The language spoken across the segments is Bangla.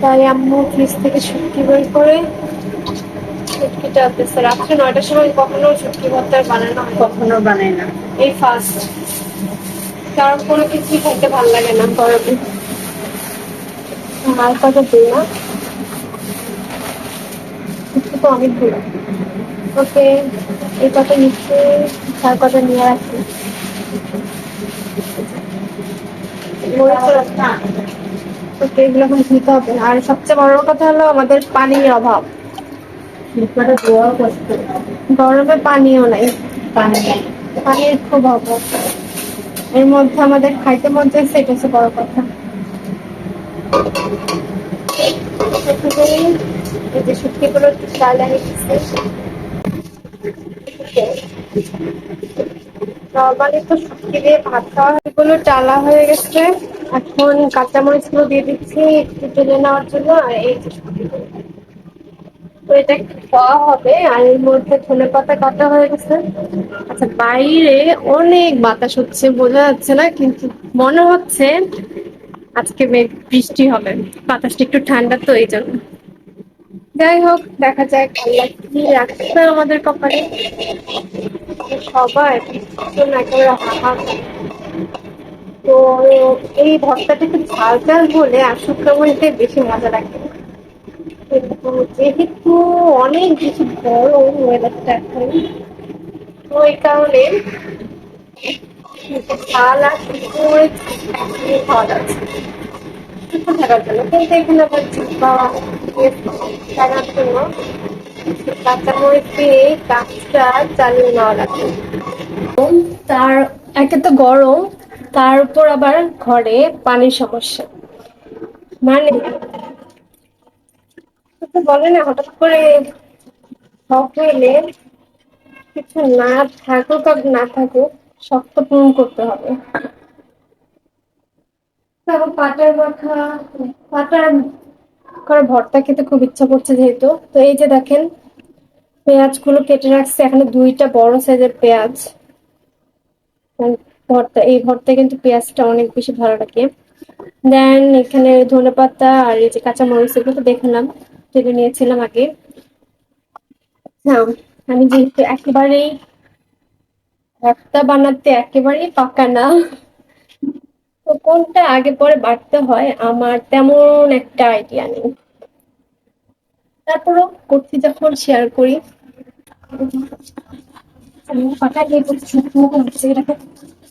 তাই আম্মু ফ্রিজ থেকে শুটকি বের করে শুটকিটা দিচ্ছে রাত্রে নয়টার সময় কখনো শুটকি ভর্তা বানানো হয় কখনো বানাই না। এই ফার্স্ট কারণ কোনো কিছুই খেতে ভালো লাগে না। গরমে আর কত দিই না? তো অনেক দূর ওকে এই কথা নিচ্ছে তার কথা নিয়ে রাখি ওকে এগুলো এখন হবে। আর সবচেয়ে বড় কথা হলো আমাদের পানির অভাব। গরমে পানিও নাই। পানির খুব অভাব। এর মধ্যে আমাদের খাইতে মন চাইছে এটা হচ্ছে বড় কথা। এই যে শুটকিগুলো একটু চাল নর্মালি তো শুটকি দিয়ে ভাত খাওয়া হয় চালা হয়ে গেছে। এখন কাঁচামরিচগুলো দিয়ে দিচ্ছি, একটু তুলে নেওয়ার জন্য তো এটা খাওয়া হবে, আর এর মধ্যে ধনে পাতা কাটা হয়ে গেছে। আচ্ছা বাইরে অনেক বাতাস হচ্ছে, বোঝা যাচ্ছে না, কিন্তু মনে হচ্ছে আজকে মেঘ বৃষ্টি হবে। বাতাসটা একটু ঠান্ডা তো, এই জন্য। যাই হোক, দেখা যাক, আল্লাহ কি রাখছে আমাদের কপালে সবাই একেবারে হাহা তো, এই ভর্তাটা একটু ঝাল ঝাল বলে আর শুক্র মরিচে বেশি মজা লাগে। যেহেতু অনেক বেশি বড় ওয়েদারটা এখন, তো এই কারণে ঝাল আর শুকনো খাওয়া যাচ্ছে থাকার জন্য কিন্তু এখানে আবার জিব্বা থাকার জন্য নেওয়া তার, একে তো গরম তার উপর আবার ঘরে পানির সমস্যা। মানে বলে না, হঠাৎ করে শখ হইলে কিছু না থাকুক আর না থাকুক শক্ত পূরণ করতে হবে। তারপর পাটার মাখা, পাটার করে ভর্তা খেতে খুব ইচ্ছা করছে যেহেতু। তো এই যে দেখেন পেঁয়াজগুলো কেটে রাখছে। এখানে দুইটা বড় সাইজের পেঁয়াজ। ভর্তা, এই ভর্তায় কিন্তু পেঁয়াজটা অনেক বেশি ভালো লাগে। দেন এখানে ধনে পাতা আর এই যে কাঁচা মরিচ এগুলো তো দেখলাম তুলে নিয়েছিলাম আগে। হ্যাঁ আমি যেহেতু একেবারেই ভর্তা বানাতে একেবারেই পাকা না, তো কোনটা আগে পরে বাড়তে হয় আমার তেমন একটা আইডিয়া নেই। তারপরও করছি যখন শেয়ার করি। দিয়ে করছি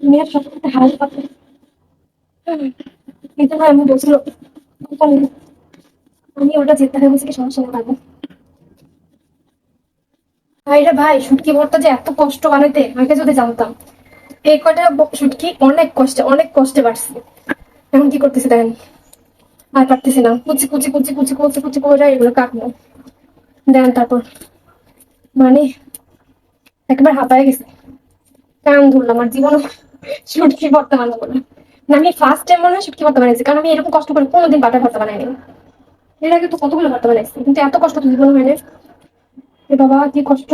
মেয়ের জন্য আমি বলছিল আমি ওটা যেতে হবে সমস্যা পারব ভাই রে ভাই যে এত কষ্ট বানাইতে আগে যদি জানতাম। এই কটা শুটকি অনেক কষ্টে অনেক কষ্টে বাড়ছে। এখন কি করতেছি দেখেন? আর পারতেছি না। কুচি কুচি কুচি কুচি কুচি কুচি করে এগুলো কাটবো। দেন তারপর। মানে একেবারে হাঁপায় গেছে। কান ধরলাম আর জীবন শুটকি ভর্তা বানাবো না না, আমি ফার্স্ট টাইম মনে হয় শুটকি ভর্তা বানাইছি কারণ আমি এরকম কষ্ট করে কোনোদিন বাটার ভর্তা বানাইনি। এর আগে তো কতগুলো ভর্তা বানাইছি কিন্তু এত কষ্ট তো জীবনে হয়নি। এ বাবা কি কষ্ট।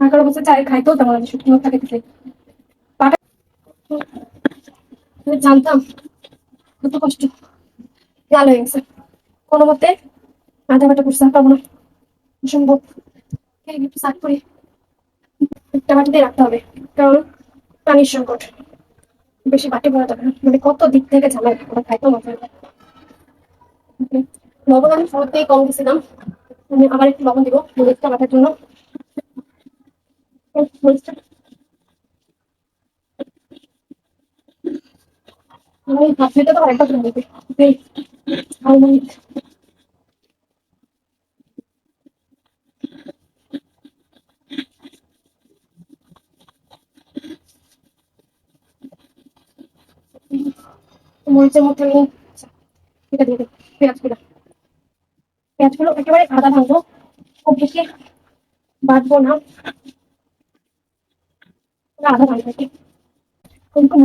এগারো বছর চাই খাইতেও তেমন আমি শুটকি ভর্তা খেতে বাটা জানতাম কত কষ্ট। লাল হয়ে গেছে। কোনো মতে আধা বাটা করতে পারব না। অসম্ভব। এই একটু সাফ করি। একটা বাটিতে রাখতে হবে, কারণ পানির সংকট। বেশি বাটি ভরা যাবে না। মানে কত দিক থেকে ঝামেলা ওরা খাইতেও মজা লবণ আমি শুরুতেই কম দিয়েছিলাম আমি আবার একটু লবণ দিব মরিচটা বাটার জন্য। আমি ভাবছি তো করে দিতে মরিচের মধ্যে আমি এটা দিয়ে পেঁয়াজগুলো পেঁয়াজগুলো একেবারে আদা ভাঙবো খুব বেশি বাটবো না। আদা ভাঙবো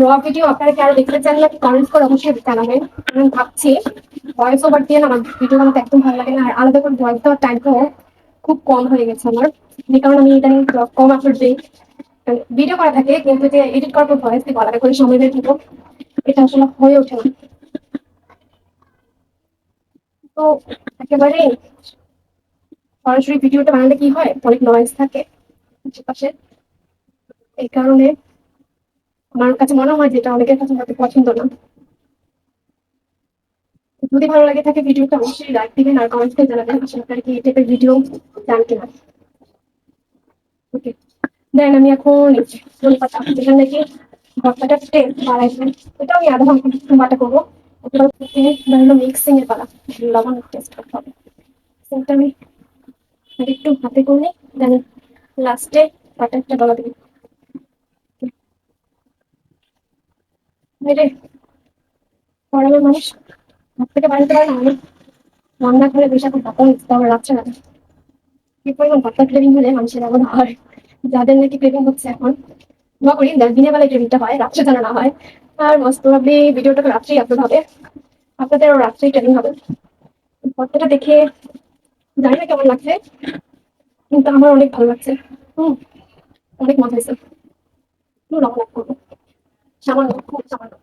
র ভিডিও আপনারা কি আরও দেখতে চান নাকি? কমেন্টস করে অবশ্যই জানাবেন। আমি ভাবছি ভয়েস ওভার দিয়ে না, আমার ভিডিও বানাতে একদম ভালো লাগে না। আর আলাদা করে ভয়েস দেওয়ার টাইমটাও খুব কম হয়ে গেছে আমার। যে কারণে আমি ইদানিং ব্লগ কম আপলোড দিই। ভিডিও করা থাকে, কিন্তু যে এডিট করার পর ভয়েস দিব আলাদা করে সময় বের এটা আসলে হয়ে ওঠে না। তো একেবারে সরাসরি ভিডিওটা বানালে কি হয়? অনেক নয়েজ থাকে আশেপাশে। এই কারণে আমার কাছে মনে হয় যেটা অনেকের কাছে হয়তো পছন্দ না। যদি ভালো লাগে থাকে ভিডিওটা, অবশ্যই লাইক দিবেন আর কমেন্ট করে জানাবেন আপনারা কি এই টাইপের ভিডিও চান কিনা ওকে দেন আমি এখন পাতা যেখানে নাকি ভর্তাটা টেস্ট বাড়াইছেন এটা আমি আধা ঘণ্টা বাটা করব। মিক্সিং এর পালা, লবণ টেস্ট করতে হবে। সেটা আমি একটু হাতে করে নিই দেন লাস্টে বাটারটা ডলা দিই। মেরে মানুষ হাত থেকে বাড়িতে পারে না, আমি রান্না করে বেশি এখন ভাতা রাত্রে রাতে কি পরিমাণ ভাতা ক্রেভিং হলে মানুষের এমন হয়, যাদের নাকি ক্রেভিং হচ্ছে এখন। দোয়া করি দেন দিনের বেলায় ক্রেভিংটা হয়, রাত্রে যেন না হয়। আর মস্ত ভাবলি ভিডিওটাকে রাত্রেই আপলোড হবে। আপনাদেরও রাত্রেই ট্রেনিং হবে। ভর্তাটা দেখে জানি না কেমন লাগছে, কিন্তু আমার অনেক ভালো লাগছে। হুম, অনেক মজা হয়েছে। একটু অ্যাড করব। সামান্য, খুব সামান্য।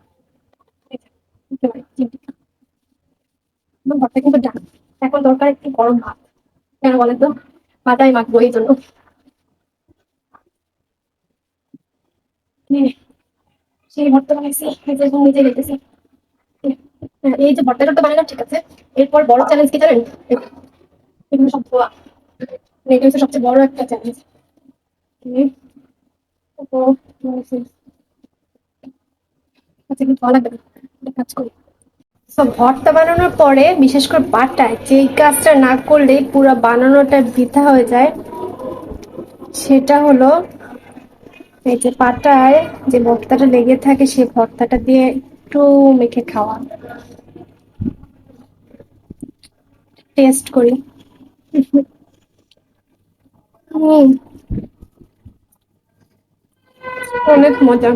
ভর্তা কিন্তু ডান। এখন দরকার একটু গরম ভাত। কেন বলেন তো? পাতায় মাখবো এই জন্য। সেই ভর্তা এখন নিজে গেতেছি এই যে ভর্তা টর্তা বানালাম, ঠিক আছে। এরপর বড় চ্যালেঞ্জ কি জানেন? মানে সবচেয়ে বড় একটা চ্যালেঞ্জ আচ্ছা ভর্তা বানানোর পরে, বিশেষ করে বাটায় যে কাজটা না করলে পুরো বানানোটা বৃথা হয়ে যায়, সেটা হলো এই যে পাটায় যে ভর্তাটা লেগে থাকে, সেই ভর্তাটা দিয়ে একটু মেখে খাওয়া। টেস্ট করি। অনেক মজা।